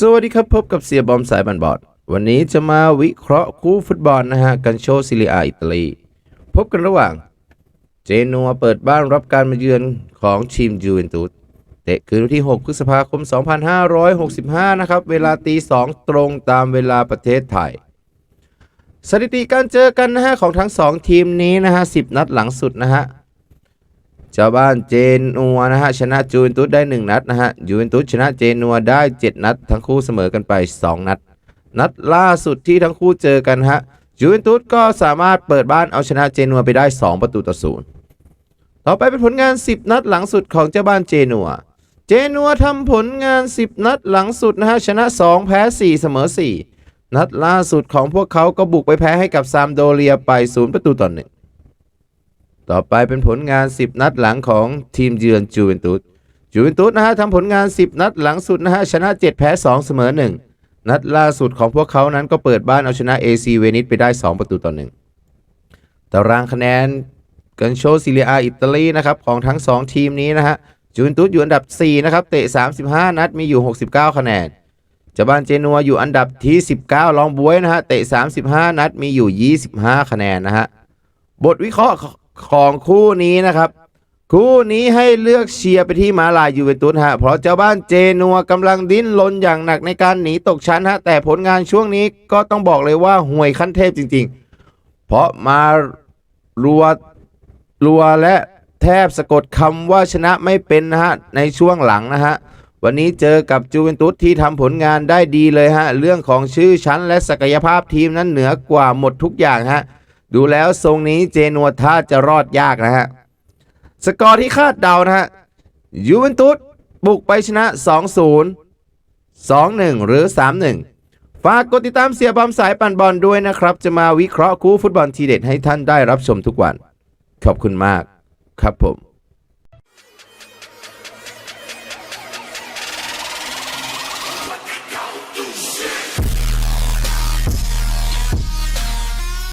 สวัสดีครับพบกับเสียบอมสายบันบอดวันนี้จะมาวิเคราะห์คู่ฟุตบอลนะฮะกันโชซิลิอาอิตาลี พบกันระหว่าง เจนัวเปิดบ้านรับการมาเยือนของทีมยูเวนตุสเตะคืนวันที่ 6 พฤษภาคม 2565 นะครับ เวลาตี 2 ตรงตามเวลาประเทศไทย สถิติการเจอกันนะฮะของทั้ง 2 ทีมนี้นะฮะ 10 นัดหลังสุดนะฮะ ชาวบ้านเจนัวนะฮะชนะจูเวนตุสได้ 1 นัดนะฮะยูเวนตุสชนะเจนัวได้ 7 นัด ทั้งคู่เสมอกันไป 2 นัด นัดล่าสุดที่ทั้งคู่เจอกันฮะยูเวนตุสก็สามารถเปิดบ้านเอาชนะเจนัวไปได้ 2 ประตูต่อศูนย์ต่อไปเป็นผลงาน 10 นัดหลังสุดของเจ้าบ้านเจนัวเจนัวทำผลงาน 10 นัดหลังสุดนะฮะชนะ 2 แพ้ 4 เสมอ 4 นัดล่าสุดของพวกเขาก็บุกไปแพ้ให้กับซามโดเรียไป 0 ประตูต่อหนึ่ง ต่อไปเป็นผลงาน 10 นัดหลังของทีมเยือนจูเวนตุสจูเวนตุสนะฮะทำผลงาน 10 นัดหลังสุดนะฮะชนะ 7 แพ้ 2 เสมอ 1 นัดล่าสุดของพวกเขานั้นก็เปิดบ้านเอาชนะ AC เวนิสไปได้ 2 ประตูต่อ 1 ตารางคะแนนกันโชซิเลียอิตาลีนะครับของทั้ง 2 ทีมนี้นะฮะจูเวนตุสอยู่อันดับ 4 นะครับ เตะ 35 นัดมีอยู่ 69 คะแนนจาบ้านเจนัวอยู่อันดับที่ 19 ลองบวยนะฮะเตะ 35 นัดมีอยู่ 25 คะแนนนะฮะบทวิเคราะห์ ของคู่นี้นะครับ คู่นี้ให้เลือกเชียร์ไปที่มาลายยูเวนตุสฮะเพราะเจ้าบ้านเจนัวกำลังดิ้นรนอย่างหนักในการหนีตกชั้นฮะแต่ผลงานช่วงนี้ก็ต้องบอกเลยว่าห่วยขั้นเทพจริง ๆ เพราะมารัวรัวและแทบสะกดคำว่าชนะไม่เป็นนะฮะในช่วงหลังนะฮะวันนี้เจอกับจูเวนตุสที่ทำผลงานได้ดีเลยฮะเรื่องของชื่อชั้นและศักยภาพทีมนั้นเหนือกว่าหมดทุกอย่างฮะ ดูแล้วทรงนี้เจนัวท่าจะรอดยากนะฮะ สกอร์ที่คาดเดานะฮะ ยูเวนตุสบุกไปชนะ 2-0 2-1 หรือ 3-1 ฝากกดติดตามเสียบอมสายปั่นบอลด้วยนะครับ จะมาวิเคราะห์คู่ฟุตบอลทีเด็ดให้ท่านได้รับชมทุกวัน ขอบคุณมากครับผม